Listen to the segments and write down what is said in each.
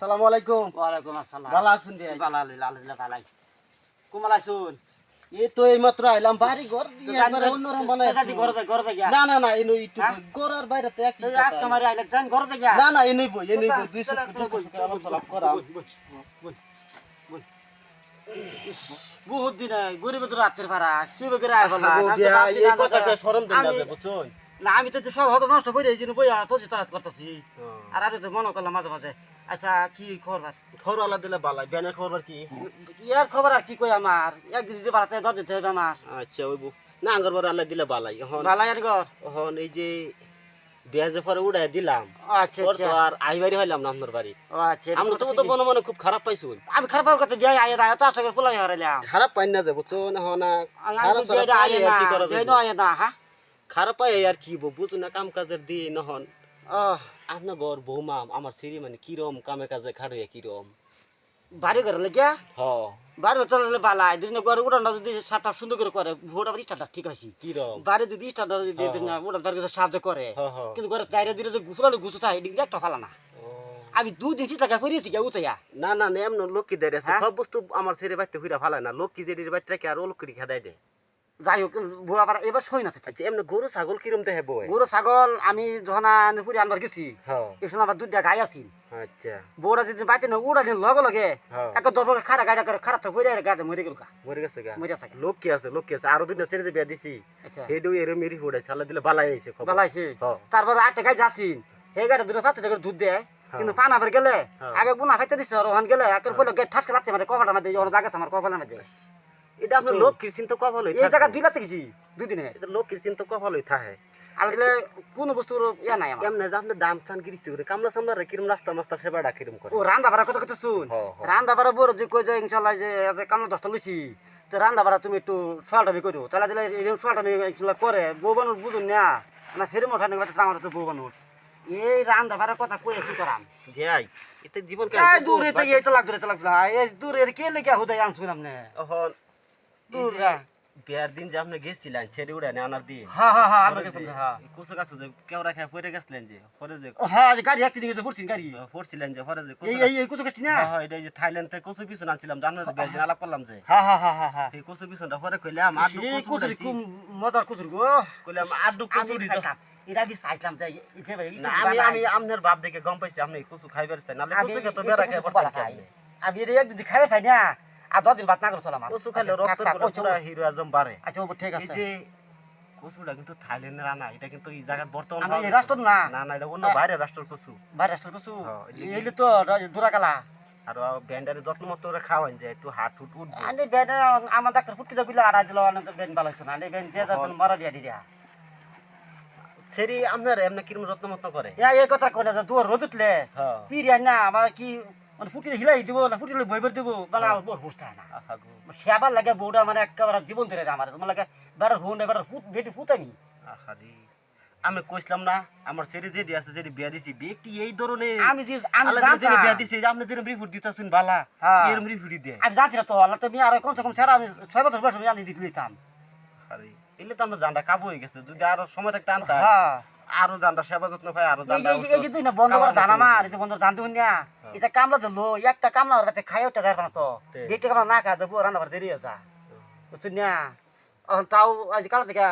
সালাম আলাইকুম ওয়ালাইকুম আসসালাম। ভালো আছেন রে? ভালো আলহামদুলিল্লাহ ভালো কুমালা শুন এই তো এই মাত্র আইলাম বাড়ি ঘর দিয়ে একবারে অন্যরকম বানাই দাদি ঘরে যাই ঘরে যাই না না না এই নই একটু? গড়ার বাইরে তো একই আজ তোমার আইলে যান ঘরে যাই না না এই নই বই এই নই বই দুইশো চলো, চলো, দুইশো চলো, আলাপ চলো, বহুত দিন গরিবের তো রাত্রের ভাড়া কি বেগে আয় বলা? আমি স্মরণ দিন না? না আমি তো সব হতো নষ্ট করে দিয়েছি বইয়া তো তারাত করতেছি। আর আমি তো মনে করলাম মাঝে মাঝে। আচ্ছা কি খবর? খবর আলা দিলে বালাই ব্যানের খবর আর কি? ইয়ার খবর আর কি কই আমার? একদিন যদি বাড়াতে দর দিতে হবে আমার। আচ্ছা ওই না আঙ্গর বড় আল্লাহ দিলে বালাই। এখন ভালাই আর ঘর? এখন এই যে বিয়াজে পরে উড়াই দিলাম। আচ্ছা আচ্ছা। আর আই বাড়ি হইলাম না আপনার বাড়ি। আচ্ছা আমরা তো মনে মনে খুব খারাপ পাইছুন আমি খারাপ করতে দিয়ে আয় আয় তো আসলে ফুলাই হারাইলাম। খারাপ পাই না যে আর খারাপ আর না করা যাইবো? আয় না হ্যাঁ? খারাপ পাই আর কি বুঝুন না? কাম কাজের দিয়ে নহন আহ। আপনার ঘর বৌমা আমার সিরি মানে কিরম কামে কাজে খাড়িয়া কিরম? বাড়ি ঘরে লেগে হ। বাড়ি দুদিন ঘরে উড়ানটা যদি সাপটা সুন্দর করে করে ভোট আবার ঠিক আছে। কিরম? বাড়ি যদি স্টার্টটা যদি হ্যাঁ, উড়ান বাড়ি সাহায্য করে। কিন্তু ঘরে বাইরে দিলে যে গুছলালে গুছো থাকে এদিকে একটা ফালা না। আমি দুদিন টাকা ফিরিয়েছি কে উঠাইয়া। না না না এমন লক্ষ্মী দেয় হ্যাঁ? সব বস্তু আমার ছেড়ে বাইতে হইরা ভালো না। লক্ষ্মী যে বাইতে আর ও লক্ষ্মী খেদাই দেয় যাই হোক বুয়া আবার এবার সই না আচ্ছা এমনি গরু ছাগল কিরম দেখে বই গরু ছাগল আমি যখন পুরি আনবার গেছি হ্যাঁ। সময় আবার দুইটা গাই আছিল। আচ্ছা। বউরা যদি বাইতে না উড়ানি লগে লগে হ্যাঁ। একটা দরবার খারা গাড়ি করে খারাপ তো হয়ে গাড়ি মরে গেল কা মরে গেছে গা। মরে আছে লক্ষ্মী আছে লক্ষ্মী আছে। আরও দুইটা ছেড়ে যে বিয়া দিছি আচ্ছা। হেডু এর মেরি ফুড়াই ছালা দিলে বালাই আইছে খবর। বালাইছে। হ্যাঁ। তারপর আটটা গাই যাচ্ছিন সেই গাড়ি দুটো পাঁচটা করে দুধ দেয় কিন্তু পানা ভরে গেলে। আগে বুনা খাইতে দিছে আর ওখান গেলে একের পরে গেট ঠাসকে লাগতে মানে কপাটা মধ্যে ওর জায়গা আমার কপালের মধ্যে। এটা আপনার। লক্ষ্মীর চিন্তা কপাল হই এই জায়গা দুই লাতে গেছি দুই দিনে। এটা লক্ষ্মীর চিন্তা কপাল হই থাকে আর গেলে কোনো বস্তুর ইয়া নাই এমনি যে আপনি দাম চান গিরিস্তি করে? কামলা সামলা কিরম রাস্তা মাস্তা সেবাটা কিরম করে। ও রান্দা ভাড়া কথা কথা শুন। হ্যাঁ, হ্যাঁ। রান্দা ভাড়া বড় যে কই যে ইনশাল্লাহ যে কামলা দশটা লইছি তো রান্দা ভাড়া তুমি একটু সোয়ালটা করো তাহলে দিলে এরকম সোয়ালটা ইনশাল্লাহ করে। বউ বুঝুন না না সেরে মোটা নেই আমার তো বউ এই রান্দা ভাড়া কথা কই কি করাম? গিয়াই এতে জীবন এই দূরে তো এই তো লাগতো রে তো লাগতো এই দূরে কে লেগে হুদাই আনছুন আপনি এখন দূর রা। বিয়ার দিন যে আপনি গেছিলেন ছেড়ে উড়ে আনার দিয়ে হ্যাঁ হ্যাঁ হ্যাঁ আমরা গেছিলাম যে হ্যাঁ। কুসু কাছে যে কেওড়া খেয়ে পড়ে গেছিলেন যে পরে যে হ্যাঁ যে গাড়ি অ্যাক্সিডেন্ট হয়েছে পড়ছিন গাড়ি। পড়ছিলেন যে পরে যে এই কুসু এই এই কুচো কাছি না? হ্যাঁ হ্যাঁ, এটা যে থাইল্যান্ড থেকে কচু পিছন আনছিলাম জানো যে বিয়ার দিন আলাপ করলাম যে। হ্যাঁ হ্যাঁ হ্যাঁ এই কচু পিছনটা পরে কইলাম আর এই খুব মজার কুচুর গো। কইলাম আর দু কচু খাইতাম এটা আমি চাইতাম যে ইতে ভাই আমি আমি আপনার বাপ দেখে গম পাইছি আপনি কচু খাইবার চাই নালে কচু খেতে বেড়া খাই আমি এটা একদিন খাই পাই না আর দশ দিন বাদ না করছিলাম কচু খাইলে রক্ত পুরো হিরো আজম বাড়ে। আচ্ছা ঠিক আছে। যে কচুটা কিন্তু থাইল্যান্ডের এটা কিন্তু এই জায়গার বর্তমান আমরা এই রাষ্ট্র না। না না এটা অন্য বাইরের রাষ্ট্রের কচু। ভাই রাষ্ট্র কচু? এইলে তো দুরাকালা। আর ব্যান্ডারে যত্ন মতো করে খাওয়ান যায় একটু হাট হুট উঠবে। আমার ডাক্তার ফুটকি দিলে আড়াই দিল অনেক বেন ভালো হতো না। বেন যে যাতেন মারা দিয়া দিয়া সেরি আপনার এমনি কিরম যত্ন মত্ন করে এই কথা না যে দুয়ার রোদ উঠলে পিরি না আমার কি মানে হিলাই দিব না বইবার দিব মানে আমার বড় হুঁশ থাকে না। সেবার লাগে বউটা মানে একেবারে জীবন ধরে আমার তোমার লাগে বেড়ার হুন ফুট বেটি ফুটামি আহা রে। আমি কইছিলাম না আমার সেরি যেটি আছে যেটি বিয়া দিছি ব্যক্তি এই ধরনের। আমি যে আমি জানতাম। বিয়া দিছে যে আপনি যেরকম রিপোর্ট দিতেছেন বালা হ্যাঁ। এরম রিপোর্ট দেয়। আমি জানছি না তো আল্লাহ তুমি আর কমসে কম সেরা আমি ছয় বছর বয়স আমি জানি দিতাম আরে এলে তো আমরা জানটা কাবু হয়ে গেছে যদি আরও সময় থাকতে আনতাম হ্যাঁ। আরও জানটা সেবা যত্ন পাই আরও জানটা এই যে তুই না বন্ধ করা ধান আমার এই যে বন্ধ ধান দিন না এটা কামলা দিলো একটা কামলা ওর কাছে খাই ওটা না তো। দেখতে কামলা না খায় দেবো রান্না করে দেরি যা বুঝছেন না? তাও আজ কালা থেকে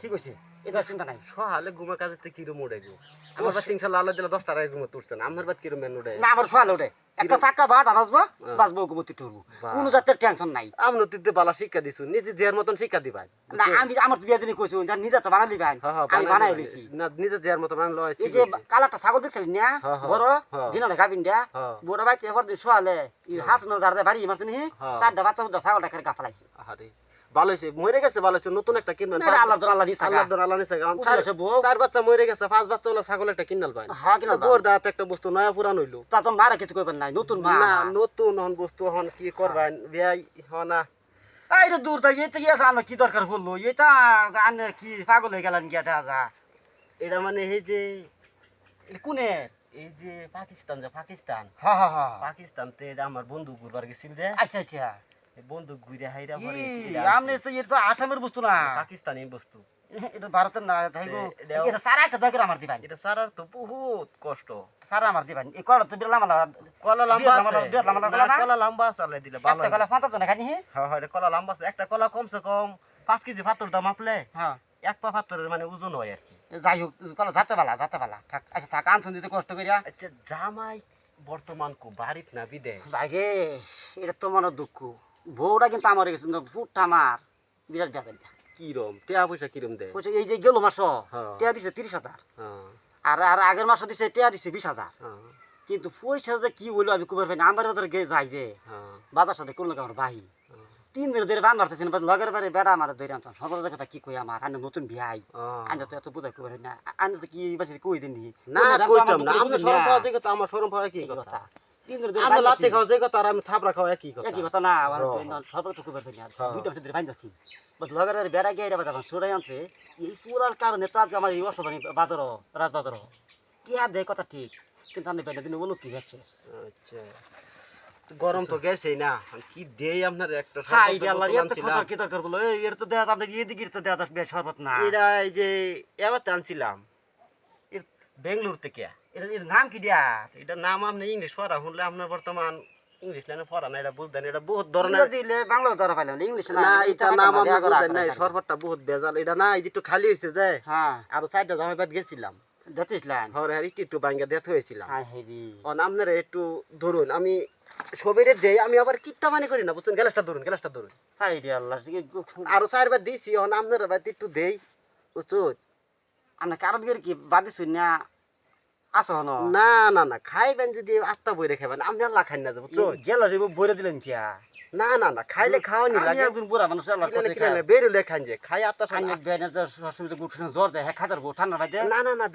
ঠিক হয়েছে এটা চিন্তা নাই। সহালে ঘুমা কাজের থেকে কিরম উড়ে গো। আমার বাদ তিনশো লাল দিলে দশটা আড়াই ঘুমা তুলছেন আপনার বাদ কিরম মেন উড়ে না আমার সোয়াল ওঠে একটা পাক্কা বাটা বাজবো বাজবো ঘুমতি টুরবো। কোনো জাতের টেনশন নাই। আমনো তিতে বালা শিক্ষা দিছু নিজে জের মতন শিক্ষা দিবাই না আমি আমার বিয়ে দিনে কইছি যা নিজে তো বানালি ভাই। হ্যাঁ, হ্যাঁ, আমি বানাই। লইছি না নিজে জের মতন বানাই লয় এই যে কালাটা ছাগল দেখছিলি না? হ্যাঁ, হ্যাঁ, বড় হ্যাঁ। গাবিন দিয়া হ্যাঁ। বড় বাইতে এবার ই হাস নজার দে বাড়ি মারছিনি হ্যাঁ। চারটা বাচ্চা ছাগলটা করে কাফলাইছি আরে ভালো হয়েছে মরে গেছে ভালো হয়েছে নতুন একটা কিনবেন। আল্লাহ দর আল্লাহ দিছে আল্লাহ। দর আল্লাহ নিছে। চার বাচ্চা মরে গেছে পাঁচ বাচ্চা হলো ছাগল একটা কিনাল হ্যাঁ কিনা বোর দাঁত একটা বস্তু নয়া পুরান হইল। তা তো মারা কিছু কইবেন নাই নতুন মা। না নতুন হন বস্তু হন কি করবেন? বিয়াই হনা এই রে দূর তো তো ইয়ে জানো কি দরকার বলল এটা আনে কি পাগল হয়ে গেলেন গিয়া দেখা যা এটা মানে এই যে এটা কোনের? এই যে পাকিস্তান যে পাকিস্তান। হ্যাঁ হ্যাঁ হ্যাঁ। পাকিস্তান তে এটা আমার বন্ধু ঘুরবার গেছিল যে। আচ্ছা আচ্ছা। বন্ধু ঘুরে হাইরা পরে আমনে তো এটা তো আসামের বস্তু না। পাকিস্তানি বস্তু। এটা ভারতের না থাইগো এটা সারা একটা জায়গায় আমার দিবাই এটা সারার তো বহুত কষ্ট। সারা আমার দিবাই এই কড়া তো মালা কলা লম্বা আছে। লম্বা- কলা? কলা লম্বা আছে দিলে ভালো একটা বেলা জন খানি হ্যাঁ হ্যাঁ কলা লম্বা আছে। একটা কলা কমসে কম পাঁচ কেজি পাথর দাম মাপলে হ্যাঁ। এক পা পাথরের মানে ওজন হয় আর কি। যাই হোক কলা যাতে পালা যাতে পালা। থাক আচ্ছা থাক আনছুন দিতে কষ্ট করিয়া। আচ্ছা জামাই বর্তমান কো বাড়িত না বিদে বাইরে এটা তো মনে দুঃখ। বউটা কিন্তু আমার গেছে ফুটটা আমার। বিরাট বেতন কিরম? টিয়া পয়সা কিরম দেয়? বলছে এই যে গেল মাস হ্যাঁ। টিয়া দিছে তিরিশ হাজার। হ্যাঁ। আর আর আগের মাসে দিছে টিয়া দিছে বিশ হাজার। হ্যাঁ। কিন্তু পয়সা যে কি হইল আমি কুবার পাই না। আমার বাজারে গে যাই যে বাজার সাথে কোন লোক আমার ভাই তিন দিন ধরে বান মারতেছেন লগের বাড়ি বেড়া আমার ধরে আনতাম সবার কথা কি কই আমার? আনে নতুন বিয়াই। আনে তো এত বুঝাই কুবার না। আনে তো কি বাসি কই দিন না? কইতাম না। আমরা শরম পাওয়া যে কথা আমার শরম পাওয়া কি কথা। আমরা লাতে। খাওয়া যে কথা আর আমি থাপড়া খাওয়া একই কথা। একই কথা না আমার হ্যাঁ। সবার তো কুবার পাই না হ্যাঁ। দুইটা মাসে ধরে বান যাচ্ছি বাট লগের বাড়ি গিয়ে বাজার সরাই আনছে। এই পুরার কারণে তো আজকে আমার এই অসবানি বাজার রাজবাজার কি আর দেয় কথা ঠিক? কিন্তু আমি বেড়া দিন বলো কি হচ্ছে। আচ্ছা। গরম তো গেছেই না। কি দেই আপনার একটা হাই শরবত আল্লাহ এত আনছিলাম। কি দরকার বলো? এর তো দেয়া আপনি এদিকে তো দেয়া দশ শরবত না। এটা এই যে এবার আনছিলাম। বেঙ্গলোর থেকে। এটা এর নাম কি দিয়া? এটা নাম আপনি ইংলিশ পড়া শুনলে আপনার বর্তমান ইংলিশ লাইনে পড়া না এটা বুঝতেন এটা বহুত ধরনের দিলে বাংলা ধরা পাইলাম ইংলিশ না এটা নাম আমি আপনি বুঝতেন না এই বহুত বেজাল এটা না এই যে একটু খালি হয়েছে যে হ্যাঁ। আর সাইডটা জামাই বাদ গেছিলাম দেখছিলাম হরে হরে একটু বাঙ্গা দেত হয়েছিলাম হ্যাঁ অন আপনারা একটু ধরুন আমি সবেরে দেই আমি আবার কিপটা মানে করি না বুঝছেন? গ্যালাসটা ধরুন গ্যালাসটা ধরুন। হাই রে আল্লাহ আরও চারবার দিয়েছি অন আপনারা বাদ একটু দেই বুঝছুন? আমরা কি বাদি শুন না আসো হন? না না না খাইবেন যদি আপনি আল্লাহ খাই না যাব চল। গেল রে বইরে দিলেন কিয়া? না না না খাইলে খাওয়ানি লাগে। একদিন বুড়া মানুষ আল্লাহ কিনে কিনে বেরুলে খান যে খাই আমি অসুবিধা জ্বর দেয় হ্যাঁ খাতার বউ ঠান্ডা ভাই না না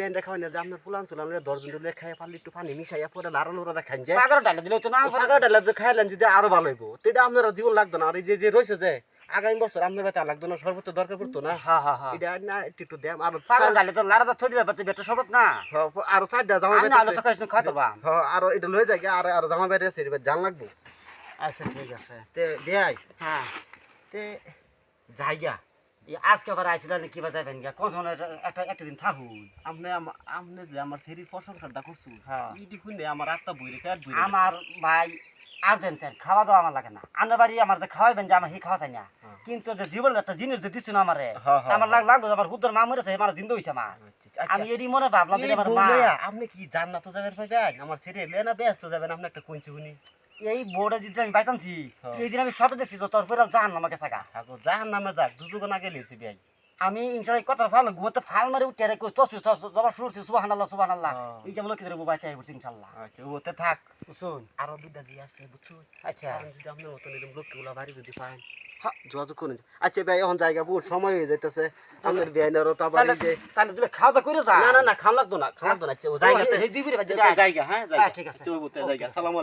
যে আপনার ফুলান চুলান দশজন দিলে খাই পারলে একটু পানি মিশাইয়া পরে লাড়া লোড়া খান যে। পাগর ডালে দিলে তো না টাকা ডালা যে খাইলেন যদি আরও ভালো হইব। তো এটা আপনারা জীবন লাগতো না আর এই যে রয়েছে যে আগামী বছর আপনার কাছে লাগতো না সর্বোচ্চ দরকার পড়তো না। হ্যাঁ হ্যাঁ হ্যাঁ। এটা না একটু দেম আর পাগল ডালে তো লারা থই দিলে বাচ্চা বেটা সবত না? আরও চারটা জামা আমি না আলো তো খাইছ খাইতো বা হ্যাঁ আরও এটা লয়ে যায় আর আর জামা বেরিয়েছে এবার জান লাগবো। আচ্ছা ঠিক আছে। তে দেয় হ্যাঁ। তে জায়গা আজকে আবার আইছিল কি বা যাবেন গা কোন সময় একটা একটা দিন থাকুন। আপনি আপনি যে আমার শরীর প্রশংসাটা করছেন হ্যাঁ। ইডি খুনে আমার আত্মা বই রেখে আর বই আমার ভাই আর দেন তেন খাওয়া দাওয়া আমার লাগে না। আমার বাড়ি আমার যে খাওয়াইবেন যে আমার হি খাওয়া চাই না। হ্যাঁ। কিন্তু যে জীবনের একটা জিনিস যে দিচ্ছেন আমারে হ্যাঁ, হ্যাঁ, আমার লাগ লাগল আমার হুদ্দর মা মরেছে আমার। দিন হইছে মা আমি এডি মনে ভাবলাম যে আমার মা আপনি কি জান্নাত যাবেন ভাইবেন আমার ছেড়ে লেনা ব্যস্ত যাবেন? আপনি একটা কোনছি শুনি। এই বোর্ডে যদি আমি হ্যাঁ। এই দিন আমি সব দেখছি যে তোর পরে জান আমাকে সাকা আগো জাহান নামে যাক। দুজুগ না গেলেছি ভাই আমি ইনশাল্লাহ কথা ফাল ঘুমতে ফাল মারি উঠে রে কই তসবি জবা শুরছি সুবহানাল্লাহ সুবহানাল্লাহ। হ্যাঁ। এই যে আমরা কি রে বুবাই তাই বলছি ইনশাল্লাহ। আচ্ছা ওতে থাক। বুঝুন আরও দুটা জি আছে বুঝছ আচ্ছা। যদি আপনার মতন এরকম লক্ষ্যগুলো বাড়ি যদি পান হ্যাঁ যোগাযোগ করুন। আচ্ছা ভাই এখন জায়গা বহুত সময় হয়ে যাইতেছে। আপনার বিয়াইনেরও তো আবার যে তাহলে তুমি খাওয়া দাওয়া করে যা। না না না খাওয়া লাগতো না খাওয়া লাগতো না। আচ্ছা, ও জায়গাতে এই দিবি রে জায়গা হ্যাঁ হ্যাঁ, ঠিক আছে। জায়গা সালাম